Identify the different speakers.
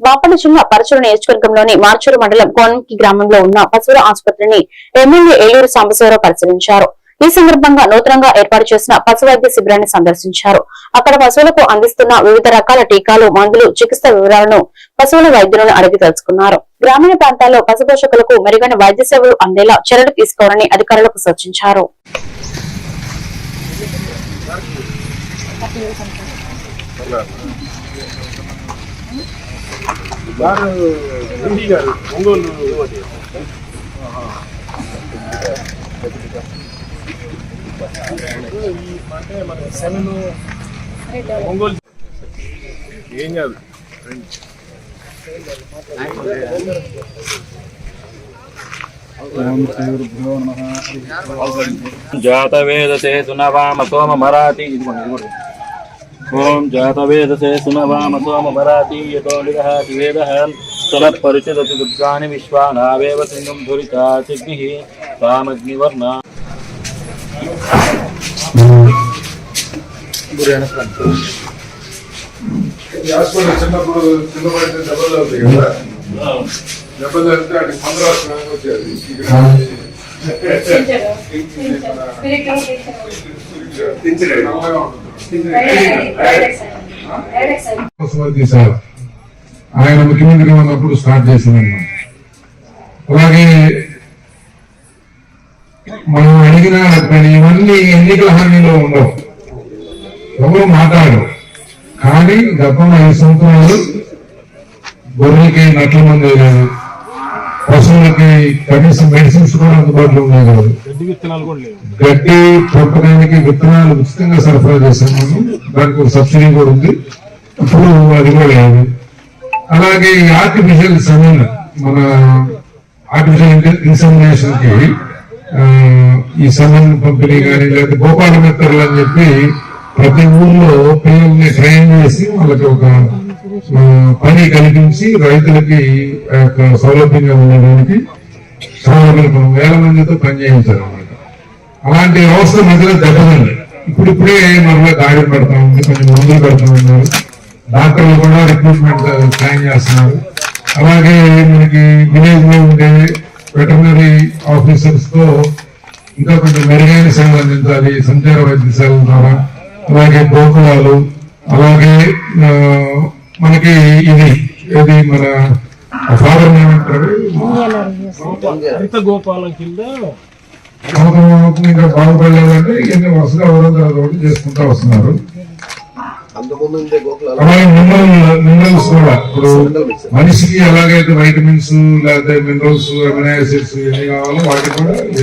Speaker 1: బాపట్ల జిల్లా పరచూరు నియోజకవర్గంలోని మార్చూరు మండలం కోనంకి గ్రామంలో ఉన్న పశువుల ఆసుపత్రిని ఎమ్మెల్యే ఏలూరు సాంబశివరావు పరిశీలించారు. ఈ సందర్భంగా నూతనంగా ఏర్పాటు చేసిన పశు వైద్య శిబిరాన్ని సందర్శించారు. అక్కడ పశువులకు అందిస్తున్న వివిధ రకాల టీకాలు మందులు చికిత్స వివరాలను పశువుల వైద్యులను అడిగి తెలుసుకున్నారు. గ్రామీణ ప్రాంతాల్లో పశు పోషకులకు మెరుగైన వైద్య సేవలు అందేలా చర్యలు తీసుకోవాలని అధికారులకు సూచించారు.
Speaker 2: ఎండి గారు ఒంగోలు ఈ అంటే మన సెవెన్ ఒంగోలు ఏం కాదు
Speaker 3: సునవామ సోమ మరాఠీ ఇదిగోండి ఇదిగోండి ఓం జాతవేదసే సునవామ సోమ మరాఠీ యతోళిగः వేదः స్తున పరిచదతి దుర్గాని విశ్వానావేవ సింగం ధురితా చిగ్నిః సామగ్నివర్ణ
Speaker 4: ఈ హాస్పిటల్ చిన్నప్పుడు కింద పడితే దెబ్బలు అవుతాయి కదా దెబ్బలు వెళ్తే అటు పంద్రా వచ్చేది ఆయన ముఖ్యమంత్రిగా ఉన్నప్పుడు స్టార్ట్ చేసిందన్నమాట. అలాగే మనం అడిగిన కానీ ఇవన్నీ ఎన్నికల హామీలో ఉండవు. ఎవరు మాట్లాడరు. కానీ గతంలో ఐదు సంవత్సరాలు గొర్రెలకి నట్ల మంది లేదు పశువులకి కనీసం మెడిసిన్స్ కూడా అందుబాటులో ఉన్నాయి కాదు
Speaker 2: గడ్డి
Speaker 4: పంపడానికి విత్తనాలు ఉచితంగా సరఫరా చేశాం మనం దానికి ఒక సబ్సిడీ కూడా ఉంది. ఇప్పుడు అది కూడా లేదు. అలాగే ఈ ఆర్టిఫిషియల్ సెమిన్ మన ఆర్టిఫిషియల్ ఇన్సమినేషన్కి ఈ సెమిన్ పంపిణీ కానీ లేదా గోపాల మిత్రులు అని చెప్పి ప్రతి ఊర్లో పిల్లల్ని ట్రైన్ చేసి వాళ్ళకి ఒక పని కల్పించి రైతులకి ఆ యొక్క సౌలభ్యంగా ఉండడానికి చాలా వేల మందితో పనిచేయించారు అనమాట అలాంటి వ్యవస్థ మధ్యలో దెబ్బతింది. ఇప్పుడిప్పుడే మరలా గాడి పెడతా ఉంది కొంచెం మందులు పెడతా ఉన్నారు. డాక్టర్లు కూడా రిక్రూట్మెంట్ ప్లాన్ చేస్తున్నారు. అలాగే మనకి విలేజ్లో ఉండే వెటర్నరీ ఆఫీసర్స్తో ఇంకా కొంచెం మెరుగైన సేవలు అందించాలి సంచార వైద్య సేవల ద్వారా. అలాగే గోకులాలు అలాగే మనకి ఇది ఇది మన ఫాదర్ ఏమంటారు
Speaker 2: హరిత గోపాలం కింద
Speaker 4: ఇంకా బాగుపడలేదంటే ఇవన్నీ వరుసగా ఎవరో తర్వాత ఒకటి చేసుకుంటా వస్తున్నారు. అలాగే మినరల్ మినరల్స్ కూడా. ఇప్పుడు మనిషికి ఎలాగైతే వైటమిన్స్ లేకపోతే మినరల్స్ అమినో యాసిడ్స్ ఇవన్నీ కావాలో వాటికి కూడా